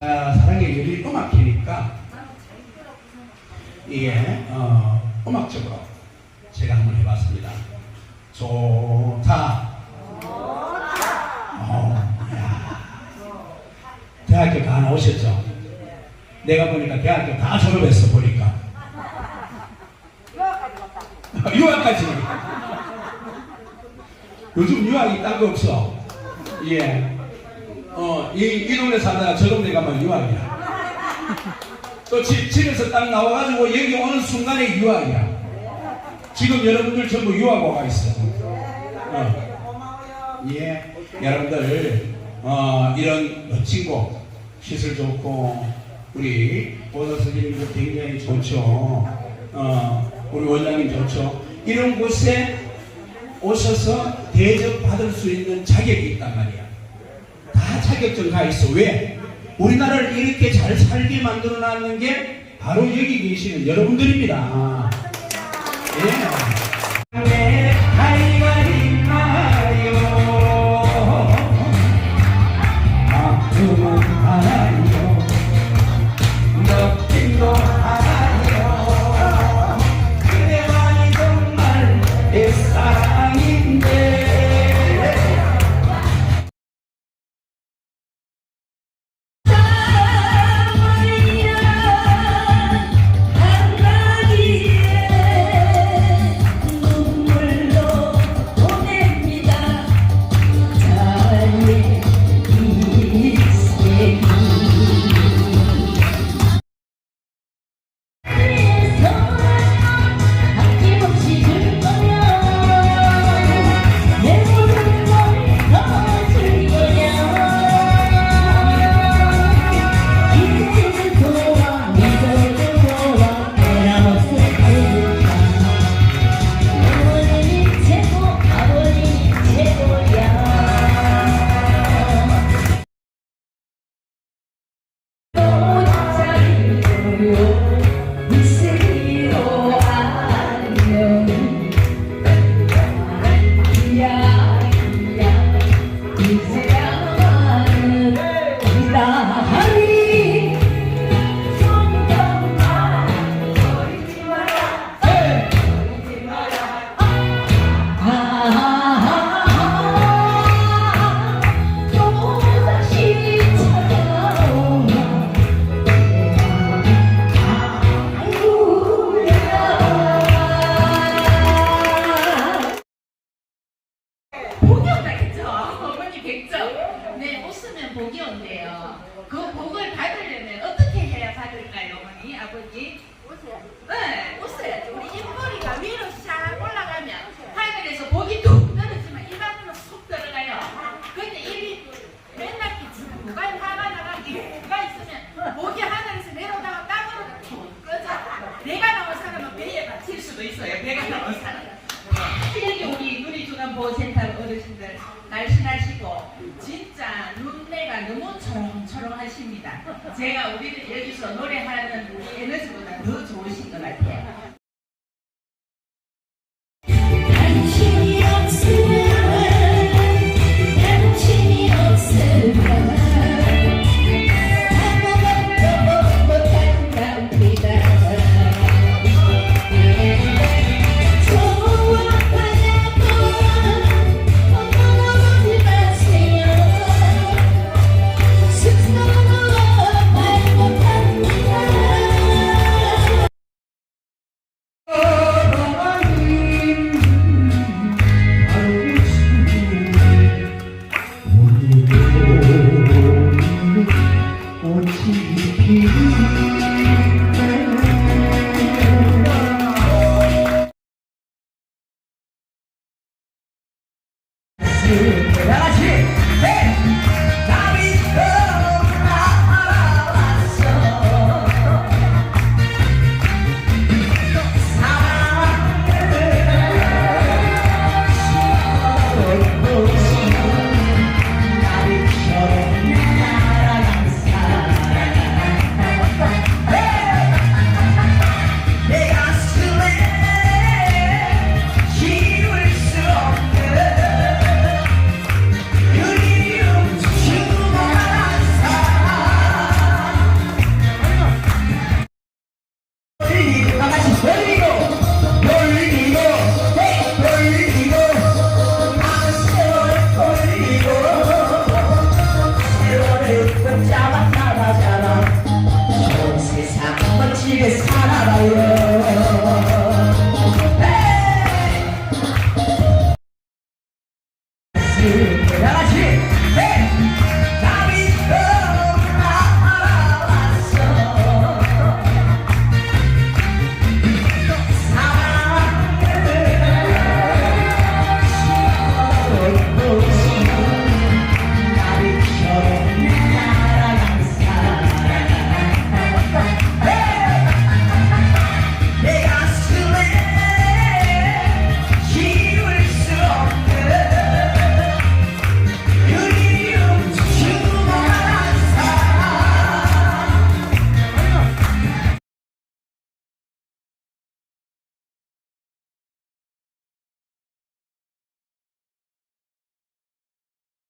아, 사랑의 열이 음악이니까 이게 어, 음악적으로 제가 한번 해봤습니다. 좋다. 어, 야. 대학교 다 나오셨죠? 내가 보니까 대학교 다 졸업했어 보니까. 유학까지. 요즘 유학이 딴 거 없어. 예. 어, 이, 이 동네 살다가 저 동네 가면 유학이야. 또 집, 집에서 딱 나와가지고 여기 오는 순간에 유학이야. 지금 여러분들 전부 유학 와가 있어. 어. 예. 여러분들, 어, 이런 멋진 곳, 시설 좋고, 우리 보사 선생님도 굉장히 좋죠. 어, 우리 원장님 좋죠. 이런 곳에 오셔서 대접받을 수 있는 자격이 있단 말이야. 다 자격증 가 있어. 왜? 우리나라를 이렇게 잘 살게 만들어 놨는 게 바로 여기 계시는 여러분들입니다. 예. you. 초롱초롱하십니다. 제가 우리들 여기서 노래하는 다같이 네! 자 Yeah.